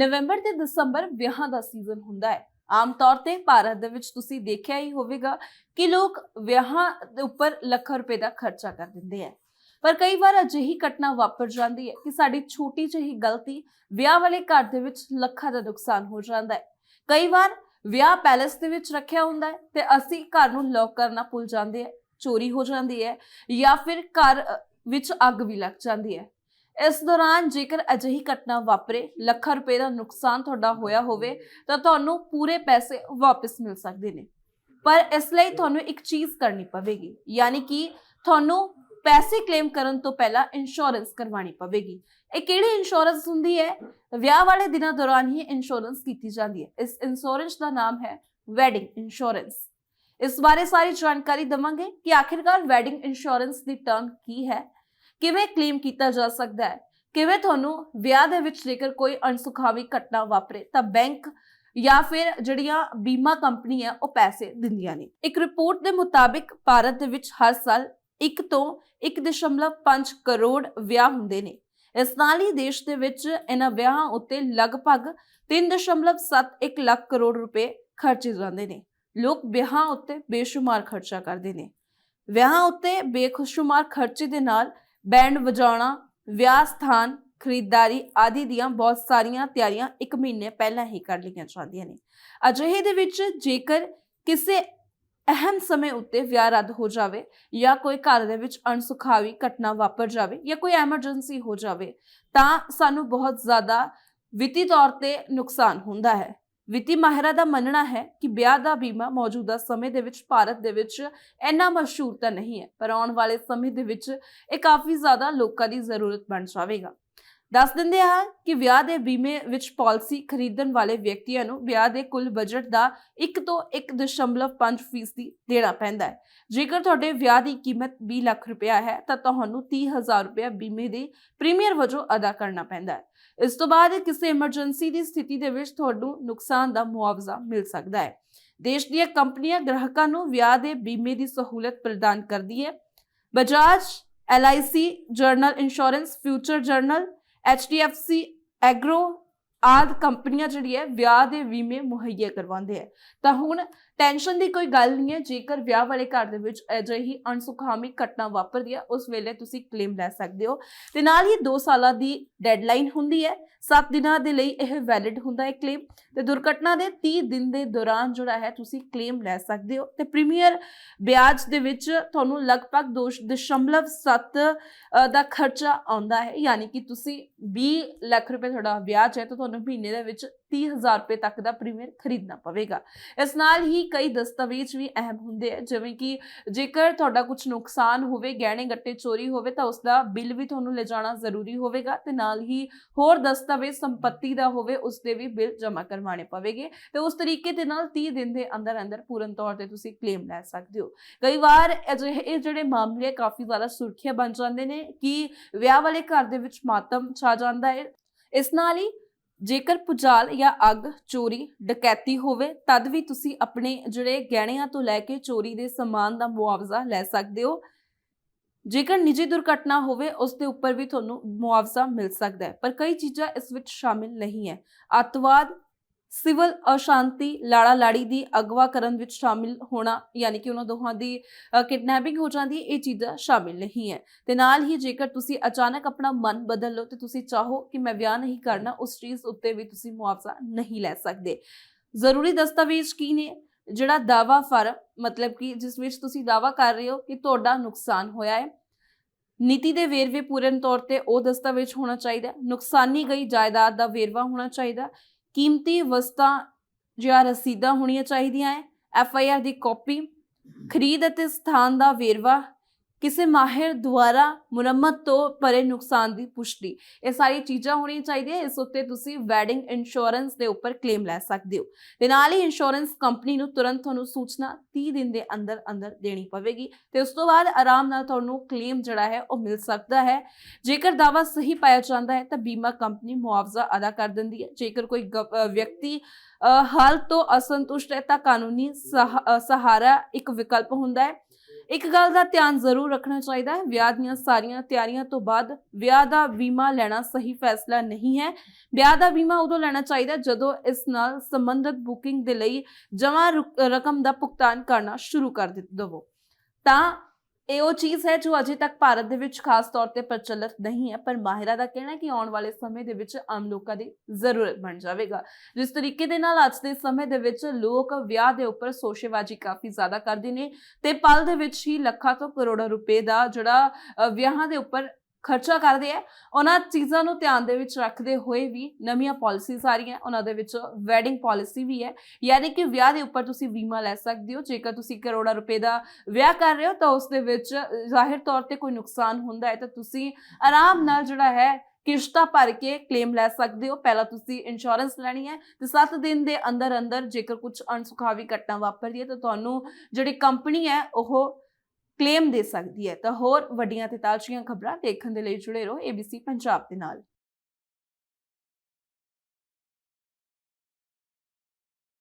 ਨਵੰਬਰ ਤੇ ਦਸੰਬਰ ਵਿਆਹਾਂ ਦਾ ਸੀਜ਼ਨ ਹੁੰਦਾ ਹੈ। ਆਮ ਤੌਰ ਤੇ ਭਾਰਤ ਦੇ ਵਿੱਚ ਤੁਸੀਂ ਦੇਖਿਆ ਹੀ ਹੋਵੇਗਾ ਕਿ ਲੋਕ ਵਿਆਹਾਂ ਦੇ ਉੱਪਰ ਲੱਖਾਂ ਰੁਪਏ ਦਾ ਖਰਚਾ ਕਰ ਦਿੰਦੇ ਆ ਪਰ ਕਈ ਵਾਰ ਅਜਿਹੀ ਘਟਨਾ ਵਾਪਰ ਜਾਂਦੀ ਹੈ ਕਿ ਸਾਡੀ ਛੋਟੀ ਜਿਹੀ ਗਲਤੀ ਵਿਆਹ ਵਾਲੇ ਘਰ ਦੇ ਵਿੱਚ ਲੱਖਾਂ ਦਾ ਨੁਕਸਾਨ ਹੋ ਜਾਂਦਾ ਹੈ। ਕਈ ਵਾਰ ਵਿਆਹ ਪੈਲੇਸ ਦੇ ਵਿੱਚ ਰੱਖਿਆ ਹੁੰਦਾ ਹੈ ਤੇ ਅਸੀਂ ਘਰ ਨੂੰ ਲੌਕ ਕਰਨਾ ਭੁੱਲ ਜਾਂਦੇ ਹਾਂ, ਚੋਰੀ ਹੋ ਜਾਂਦੀ ਹੈ ਜਾਂ ਫਿਰ ਘਰ ਵਿੱਚ ਅੱਗ ਵੀ ਲੱਗ ਜਾਂਦੀ ਹੈ। ਇਸ ਦੌਰਾਨ ਜੇਕਰ ਅਜਿਹੀ ਘਟਨਾ ਵਾਪਰੇ, ਲੱਖਾਂ ਰੁਪਏ ਦਾ ਨੁਕਸਾਨ ਤੁਹਾਡਾ ਹੋਇਆ ਹੋਵੇ, ਤਾਂ ਤੁਹਾਨੂੰ ਪੂਰੇ ਪੈਸੇ ਵਾਪਸ ਮਿਲ ਸਕਦੇ ਨੇ। ਪਰ ਇਸ ਲਈ ਤੁਹਾਨੂੰ ਇੱਕ ਚੀਜ਼ ਕਰਨੀ ਪਵੇਗੀ, ਯਾਨੀ ਕਿ ਤੁਹਾਨੂੰ ਪੈਸੇ ਕਲੇਮ ਕਰਨ ਤੋਂ ਪਹਿਲਾਂ ਇੰਸ਼ੋਰੈਂਸ ਕਰਵਾਉਣੀ ਪਵੇਗੀ। ਇਹ ਕਿਹੜੀ ਇੰਸ਼ੋਰੈਂਸ ਹੁੰਦੀ ਹੈ? ਵਿਆਹ ਵਾਲੇ ਦਿਨਾਂ ਦੌਰਾਨ ਹੀ ਇੰਸ਼ੋਰੈਂਸ ਕੀਤੀ ਜਾਂਦੀ ਹੈ। ਇਸ ਇੰਸ਼ੋਰੈਂਸ ਦਾ ਨਾਮ ਹੈ ਵੈਡਿੰਗ ਇੰਸ਼ੋਰੈਂਸ ਇਸ ਬਾਰੇ ਸਾਰੀ ਜਾਣਕਾਰੀ ਦਵਾਂਗੇ ਕਿ ਆਖਿਰਕਾਰ ਵੈਡਿੰਗ ਇੰਸ਼ੋਰੈਂਸ ਦੀ ਟਰਮ ਕੀ ਹੈ ਕਿਵੇਂ ਕਲੇਮ ਕੀਤਾ ਜਾ ਸਕਦਾ ਹੈ? ਕਿਵੇਂ ਤੁਹਾਨੂੰ ਵਿਆਹ ਦੇ ਵਿੱਚ ਜੇਕਰ ਕੋਈ ਅਣਸੁਖਾਵੀ ਘਟਨਾ ਵਾਪਰੇ, ਤਾਂ ਬੈਂਕ ਜਾਂ ਫਿਰ ਜਿਹੜੀਆਂ ਬੀਮਾ ਕੰਪਨੀ ਆ ਉਹ ਪੈਸੇ ਦਿੰਦੀਆਂ ਨੇ। ਇੱਕ ਰਿਪੋਰਟ ਦੇ ਮੁਤਾਬਿਕ ਭਾਰਤ ਦੇ ਵਿੱਚ ਹਰ ਸਾਲ 1 ਤੋਂ 1.5 ਕਰੋੜ ਵਿਆਹ ਹੁੰਦੇ ਨੇ। ਇਸ ਨਾਲ ਹੀ ਦੇਸ਼ ਦੇ ਵਿੱਚ ਇਹਨਾਂ ਵਿਆਹਾਂ ਉੱਤੇ ਲਗਭਗ 3.71 ਲੱਖ ਕਰੋੜ ਰੁਪਏ ਖਰਚੇ ਜਾਂਦੇ ਨੇ। ਲੋਕ ਵਿਆਹਾਂ ਉੱਤੇ ਬੇਸ਼ੁਮਾਰ ਖਰਚਾ ਕਰਦੇ ਨੇ। ਵਿਆਹਾਂ ਉੱਤੇ ਬੇਖੁਸ਼ੁਮਾਰ ਖਰਚੇ ਦੇ ਨਾਲ ਬੈਂਡ ਵਜਾਉਣਾ, ਵਿਆਹ ਸਥਾਨ, ਖਰੀਦਦਾਰੀ ਆਦਿ ਦੀਆਂ ਬਹੁਤ ਸਾਰੀਆਂ ਤਿਆਰੀਆਂ ਇੱਕ ਮਹੀਨੇ ਪਹਿਲਾਂ ਹੀ ਕਰ ਲਈਆਂ ਜਾਂਦੀਆਂ ਨੇ। ਅਜਿਹੇ ਦੇ ਵਿੱਚ ਜੇਕਰ ਕਿਸੇ ਅਹਿਮ ਸਮੇਂ ਉੱਤੇ ਵਿਆਹ ਰੱਦ ਹੋ ਜਾਵੇ ਜਾਂ ਕੋਈ ਘਰ ਦੇ ਵਿੱਚ ਅਣਸੁਖਾਵੀ ਘਟਨਾ ਵਾਪਰ ਜਾਵੇ ਜਾਂ ਕੋਈ ਐਮਰਜੈਂਸੀ ਹੋ ਜਾਵੇ ਤਾਂ ਸਾਨੂੰ ਬਹੁਤ ਜ਼ਿਆਦਾ ਵਿੱਤੀ ਤੌਰ ਤੇ ਨੁਕਸਾਨ ਹੁੰਦਾ ਹੈ। ਵਿੱਤੀ ਮਾਹਿਰਾਂ ਦਾ ਮੰਨਣਾ ਹੈ ਕਿ ਵਿਆਹ ਦਾ ਬੀਮਾ ਮੌਜੂਦਾ ਸਮੇਂ ਦੇ ਵਿੱਚ ਭਾਰਤ ਦੇ ਵਿੱਚ ਇੰਨਾ ਮਸ਼ਹੂਰ ਤਾਂ ਨਹੀਂ ਹੈ, ਪਰ ਆਉਣ ਵਾਲੇ ਸਮੇਂ ਦੇ ਵਿੱਚ ਇਹ ਕਾਫੀ ਜ਼ਿਆਦਾ ਲੋਕਾਂ ਦੀ ਜ਼ਰੂਰਤ ਬਣ ਜਾਵੇਗਾ। ਦੱਸ ਦਿੰਦੇ ਹਾਂ ਕਿ ਵਿਆਹ ਦੇ ਬੀਮੇ ਵਿੱਚ ਪਾਲਿਸੀ ਖਰੀਦਣ ਵਾਲੇ ਵਿਅਕਤੀਆਂ ਨੂੰ ਵਿਆਹ ਦੇ ਕੁੱਲ ਬਜਟ ਦਾ 1 ਤੋਂ 1.5% ਫੀਸਦੀ ਦੇਣਾ ਪੈਂਦਾ ਹੈ। ਜੇਕਰ ਤੁਹਾਡੇ ਵਿਆਹ ਦੀ ਕੀਮਤ 20 ਲੱਖ ਰੁਪਇਆ ਹੈ, ਤਾਂ ਤੁਹਾਨੂੰ 30000 ਰੁਪਇਆ ਬੀਮੇ ਦੇ ਪ੍ਰੀਮੀਅਰ ਵਜੋਂ ਅਦਾ ਕਰਨਾ ਪੈਂਦਾ ਹੈ। ਇਸ ਤੋਂ ਬਾਅਦ ਕਿਸੇ ਐਮਰਜੈਂਸੀ ਦੀ ਸਥਿਤੀ ਦੇ ਵਿੱਚ ਤੁਹਾਨੂੰ ਨੁਕਸਾਨ ਦਾ ਮੁਆਵਜ਼ਾ ਮਿਲ ਸਕਦਾ ਹੈ। ਦੇਸ਼ ਦੀਆਂ ਕੰਪਨੀਆਂ ਗ੍ਰਾਹਕਾਂ ਨੂੰ ਵਿਆਹ ਦੇ ਬੀਮੇ ਦੀ ਸਹੂਲਤ ਪ੍ਰਦਾਨ ਕਰਦੀ ਹੈ। Bajaj LIC general insurance future general HDFC agro ਆਦ ਕੰਪਨੀਆਂ ਜਿਹੜੀ ਹੈ ਵਿਆਹ ਦੇ ਵੀਮੇ ਮੁਹੱਈਆ ਕਰਵਾਉਂਦੇ ਹੈ। ਤਾਂ ਹੁਣ ਟੈਨਸ਼ਨ ਦੀ ਕੋਈ ਗੱਲ ਨਹੀਂ ਹੈ ਜੇਕਰ ਵਿਆਹ ਵਾਲੇ ਘਰ ਦੇ ਵਿੱਚ ਅਜਿਹੀ ਅਣਸੁਖਾਮੀ ਘਟਨਾ ਵਾਪਰਦੀ ਹੈ ਉਸ ਵੇਲੇ ਤੁਸੀਂ ਕਲੇਮ ਲੈ ਸਕਦੇ ਹੋ। ਤੇ ਨਾਲ ਹੀ 2 ਸਾਲਾਂ ਦੀ ਡੈਡਲਾਈਨ ਹੁੰਦੀ ਹੈ 7 ਦਿਨਾਂ ਦੇ ਲਈ ਇਹ ਵੈਲਿਡ ਹੁੰਦਾ ਹੈ ਕਲੇਮ ਤੇ ਦੁਰਘਟਨਾ ਦੇ 30 ਦਿਨ ਦੇ ਦੌਰਾਨ ਜਿਹੜਾ ਹੈ ਤੁਸੀਂ ਕਲੇਮ ਲੈ ਸਕਦੇ ਹੋ। ਤੇ ਪ੍ਰੀਮੀਅਰ ਵਿਆਜ ਦੇ ਵਿੱਚ ਤੁਹਾਨੂੰ ਲਗਭਗ 2.7 ਅ, ਦਾ ਖਰਚਾ ਆਉਂਦਾ ਹੈ। ਯਾਨੀ ਕਿ ਤੁਸੀਂ 20 ਲੱਖ ਰੁਪਏ ਤੁਹਾਡਾ ਵਿਆਜ ਹੈ ਤਾਂ ਤੁਹਾਨੂੰ ਮਹੀਨੇ ਦੇ ਵਿੱਚ 30000 ਰੁਪਏ ਤੱਕ ਦਾ ਪ੍ਰੀਮੀਅਮ ਖਰੀਦਣਾ ਪਵੇਗਾ। ਇਸ ਨਾਲ ਹੀ ਕਈ ਦਸਤਾਵੇਜ਼ ਵੀ ਅਹਿਮ ਹੁੰਦੇ ਆ, ਜਿਵੇਂ ਕਿ ਜੇਕਰ ਤੁਹਾਡਾ ਕੁਝ ਨੁਕਸਾਨ ਹੋਵੇ, ਗਹਿਣੇ, ਗੱਟੇ, ਚੋਰੀ ਹੋਵੇ, ਤਾਂ ਉਸ ਦਾ ਬਿੱਲ ਵੀ ਤੁਹਾਨੂੰ ਲਿਜਾਣਾ ਜ਼ਰੂਰੀ ਹੋਵੇਗਾ ਤੇ ਨਾਲ ਹੀ ਹੋਰ ਦਸਤਾਵੇਜ਼ ਸੰਪत्ति ਦਾ ਹੋਵੇ ਉਸ ਦੇ ਵੀ ਬਿੱਲ ਜਮ੍ਹਾਂ ਕਰਵਾਉਣੇ ਪਵੇਗੇ ਤੇ ਉਸ ਤਰੀਕੇ ਦੇ ਨਾਲ 30 ਦਿਨ ਦੇ ਅੰਦਰ ਅੰਦਰ ਪੂਰਨ ਤੌਰ ਤੇ ਤੁਸੀਂ ਕਲੇਮ ਲੈ ਸਕਦੇ ਹੋ। ਕਈ ਵਾਰ ਅਜਿਹੇ ਜਿਹੜੇ ਮਾਮਲੇ ਕਾਫੀ ਜ਼ਿਆਦਾ ਸੁਰਖੀਆਂ ਬਣ ਜਾਂਦੇ ਨੇ ਕਿ ਵਿਆਹ ਵਾਲੇ ਘਰ ਦੇ ਵਿੱਚ ਮਾਤਮ ਛਾ ਜਾਂਦਾ ਹੈ। ਇਸ ਨਾਲ ਹੀ ਜੇਕਰ ਪੁਜਾਲ ਜਾਂ ਅੱਗ, ਚੋਰੀ, ਡਕੈਤੀ ਹੋਵੇ, ਤਦ ਵੀ ਤੁਸੀਂ ਆਪਣੇ ਜਿਹੜੇ ਗਹਿਣਿਆਂ ਤੋਂ ਲੈ ਕੇ ਚੋਰੀ ਦੇ ਸਮਾਨ ਦਾ ਮੁਆਵਜ਼ਾ ਲੈ ਸਕਦੇ ਹੋ। ਜੇਕਰ ਨਿੱਜੀ ਦੁਰਘਟਨਾ ਹੋਵੇ, ਉਸ ਦੇ ਉੱਪਰ ਵੀ ਤੁਹਾਨੂੰ ਮੁਆਵਜ਼ਾ ਮਿਲ ਸਕਦਾ ਹੈ, ਪਰ ਕਈ ਚੀਜ਼ਾਂ ਇਸ ਵਿੱਚ ਸ਼ਾਮਿਲ ਨਹੀਂ ਹੈ। ਅੱਤਵਾਦ ਸਿਵਲ ਅਸ਼ਾਂਤੀ ਲਾੜਾ ਲਾੜੀ ਦੀ ਅਗਵਾ ਕਰਨ ਵਿੱਚ ਸ਼ਾਮਿਲ ਹੋਣਾ, ਯਾਨੀ ਕਿ ਉਹਨਾਂ ਦੋਹਾਂ ਦੀ ਕਿਡਨੈਪਿੰਗ ਹੋ ਜਾਂਦੀ ਹੈ, ਇਹ ਚੀਜ਼ਾਂ ਸ਼ਾਮਿਲ ਨਹੀਂ ਹੈ। ਤੇ ਨਾਲ ਹੀ ਜੇਕਰ ਤੁਸੀਂ ਅਚਾਨਕ ਆਪਣਾ ਮਨ ਬਦਲ ਲਓ ਤੇ ਤੁਸੀਂ ਚਾਹੋ ਕਿ ਮੈਂ ਵਿਆਹ ਨਹੀਂ ਕਰਨਾ, ਉਸ ਚੀਜ਼ ਉੱਤੇ ਵੀ ਤੁਸੀਂ ਮੁਆਵਜ਼ਾ ਨਹੀਂ ਲੈ ਸਕਦੇ। ਜ਼ਰੂਰੀ ਦਸਤਾਵੇਜ਼ ਕੀ ਨੇ? ਜਿਹੜਾ ਦਾਵਾ ਫਾਰਮ ਮਤਲਬ ਕਿ ਜਿਸ ਵਿੱਚ ਤੁਸੀਂ ਦਾਵਾ ਕਰ ਰਹੇ ਹੋ ਕਿ ਤੁਹਾਡਾ ਨੁਕਸਾਨ ਹੋਇਆ ਹੈ, ਨੀਤੀ ਦੇ ਵੇਰਵੇ ਪੂਰਨ ਤੌਰ ਤੇ ਉਹ ਦਸਤਾਵੇਜ਼ ਹੋਣਾ ਚਾਹੀਦਾ ਨੁਕਸਾਨੀ ਗਈ ਜਾਇਦਾਦ ਦਾ ਵੇਰਵਾ ਹੋਣਾ ਚਾਹੀਦਾ ਕੀਮਤੀ ਵਸਤਾਂ ਜਾਂ ਰਸੀਦਾਂ ਹੋਣੀਆਂ ਚਾਹੀਦੀਆਂ ਹੈ। ਐਫ ਆਈ ਆਰ ਦੀ ਕਾਪੀ ਖਰੀਦ ਅਤੇ ਸਥਾਨ ਦਾ ਵੇਰਵਾ ਕਿਸੇ ਮਾਹਿਰ ਦੁਆਰਾ ਮੁਰੰਮਤ ਤੋਂ ਪਰੇ ਨੁਕਸਾਨ ਦੀ ਪੁਸ਼ਟੀ। ਇਹ ਸਾਰੀ ਚੀਜ਼ਾਂ ਹੋਣੀਆਂ ਚਾਹੀਦੀਆਂ ਇਸ ਉੱਤੇ ਤੁਸੀਂ ਵੈਡਿੰਗ ਇੰਸ਼ੋਰੈਂਸ ਦੇ ਉੱਪਰ ਕਲੇਮ ਲੈ ਸਕਦੇ ਹੋ। ਤੇ ਨਾਲ ਹੀ ਇੰਸ਼ੋਰੈਂਸ ਕੰਪਨੀ ਨੂੰ ਤੁਰੰਤ ਤੁਹਾਨੂੰ ਸੂਚਨਾ 30 ਦਿਨ ਦੇ ਅੰਦਰ ਅੰਦਰ ਦੇਣੀ ਪਵੇਗੀ ਤੇ ਉਸ ਤੋਂ ਬਾਅਦ ਆਰਾਮ ਨਾਲ ਤੁਹਾਨੂੰ ਕਲੇਮ ਜਿਹੜਾ ਹੈ ਉਹ ਮਿਲ ਸਕਦਾ ਹੈ। ਜੇਕਰ ਦਾਵਾ ਸਹੀ ਪਾਇਆ ਜਾਂਦਾ ਹੈ ਤਾਂ ਬੀਮਾ ਕੰਪਨੀ ਮੁਆਵਜ਼ਾ ਅਦਾ ਕਰ ਦਿੰਦੀ ਹੈ। ਜੇਕਰ ਕੋਈ ਗ- ਵਿਅਕਤੀ ਅ, ਹਾਲ ਤੋਂ ਅਸੰਤੁਸ਼ਟ ਹੈ ਤਾਂ ਕਾਨੂੰਨੀ ਸਹਾ- ਸਹਾਰਾ ਇੱਕ ਵਿਕਲਪ ਹੁੰਦਾ ਹੈ। ਇੱਕ ਗੱਲ ਦਾ ਧਿਆਨ ਜ਼ਰੂਰ ਰੱਖਣਾ ਚਾਹੀਦਾ ਹੈ, ਵਿਆਹ ਦੀਆਂ ਸਾਰੀਆਂ ਤਿਆਰੀਆਂ ਤੋਂ ਬਾਅਦ ਵਿਆਹ ਦਾ ਬੀਮਾ ਲੈਣਾ ਸਹੀ ਫੈਸਲਾ ਨਹੀਂ ਹੈ। ਵਿਆਹ ਦਾ ਬੀਮਾ ਉਦੋਂ ਲੈਣਾ ਚਾਹੀਦਾ ਜਦੋਂ ਇਸ ਨਾਲ ਸੰਬੰਧਿਤ ਬੁਕਿੰਗ ਦੇ ਲਈ ਜਮ੍ਹਾਂ ਰੁ- ਰਕਮ ਦਾ ਭੁਗਤਾਨ ਕਰਨਾ ਸ਼ੁਰੂ ਕਰ ਦਿੱ- ਦੇਵੋ। ਤਾਂ ਇਹ ਉਹ ਚੀਜ਼ ਹੈ ਜੋ ਅਜੇ ਤੱਕ ਭਾਰਤ ਦੇ ਵਿੱਚ ਖਾਸ ਤੌਰ ਤੇ ਪ੍ਰਚਲਿਤ ਨਹੀਂ ਹੈ, ਪਰ ਮਾਹਿਰਾਂ ਦਾ ਕਹਿਣਾ ਹੈ ਕਿ ਆਉਣ ਵਾਲੇ ਸਮੇਂ ਦੇ ਵਿੱਚ ਆਮ ਲੋਕਾਂ ਦੀ ਜ਼ਰੂਰਤ ਬਣ ਜਾਵੇਗਾ। ਜਿਸ ਤਰੀਕੇ ਦੇ ਨਾਲ ਅੱਜ ਦੇ ਸਮੇਂ ਦੇ ਵਿੱਚ ਲੋਕ ਵਿਆਹ ਦੇ ਉੱਪਰ ਸੋਸ਼ੇਬਾਜ਼ੀ ਕਾਫੀ ਜ਼ਿਆਦਾ ਕਰਦੇ ਨੇ ਤੇ ਪਲ ਦੇ ਵਿੱਚ ਹੀ ਲੱਖਾਂ ਤੋਂ ਕਰੋੜਾਂ ਰੁਪਏ ਦਾ ਜਿਹੜਾ ਵਿਆਹਾਂ ਦੇ ਉੱਪਰ ਖਰਚਾ ਕਰਦੇ ਆ, ਉਹਨਾਂ ਚੀਜ਼ਾਂ ਨੂੰ ਧਿਆਨ ਦੇ ਵਿੱਚ ਰੱਖਦੇ ਹੋਏ ਵੀ ਨਵੀਆਂ ਪਾਲਿਸੀਜ਼ ਆ ਰਹੀਆਂ, ਉਹਨਾਂ ਦੇ ਵਿੱਚ ਵੈਡਿੰਗ ਪਾਲਿਸੀ ਵੀ ਹੈ। ਯਾਨੀ ਕਿ ਵਿਆਹ ਦੇ ਉੱਪਰ ਤੁਸੀਂ ਬੀਮਾ ਲੈ ਸਕਦੇ ਹੋ, ਜੇਕਰ ਤੁਸੀਂ ਕਰੋੜਾਂ ਰੁਪਏ ਦਾ ਵਿਆਹ ਕਰ ਰਹੇ ਹੋ, ਤਾਂ ਉਸ ਦੇ ਵਿੱਚ ਜ਼ਾਹਿਰ ਤੌਰ ਤੇ ਕੋਈ ਨੁਕਸਾਨ ਹੁੰਦਾ ਹੈ, ਤਾਂ ਤੁਸੀਂ ਆਰਾਮ ਨਾਲ ਜਿਹੜਾ ਹੈ ਕਿਸ਼ਤਾਂ ਭਰ ਕੇ ਕਲੇਮ ਲੈ ਸਕਦੇ ਹੋ। ਪਹਿਲਾਂ ਤੁਸੀਂ ਇੰਸ਼ੋਰੈਂਸ ਲੈਣੀ ਹੈ ਤੇ 7 ਦਿਨ ਦੇ ਅੰਦਰ ਅੰਦਰ ਜੇਕਰ ਕੁਝ ਅਣਸੁਖਾਵੀ ਘਟਨਾ ਵਾਪਰਦੀ ਹੈ, ਤਾਂ ਤੁਹਾਨੂੰ ਜਿਹੜੀ ਕੰਪਨੀ ਹੈ, ਉਹ ਕਲੇਮ ਦੇ ਸਕਦੀ ਹੈ ਤਾਂ ਹੋਰ ਵੱਡੀਆਂ ਤੇ ਤਾਜ਼ੀਆਂ ਖਬਰਾਂ ਦੇਖਣ ਦੇ ਲਈ ਜੁੜੇ ਰਹੋ ABC ਪੰਜਾਬ ਦੇ ਨਾਲ।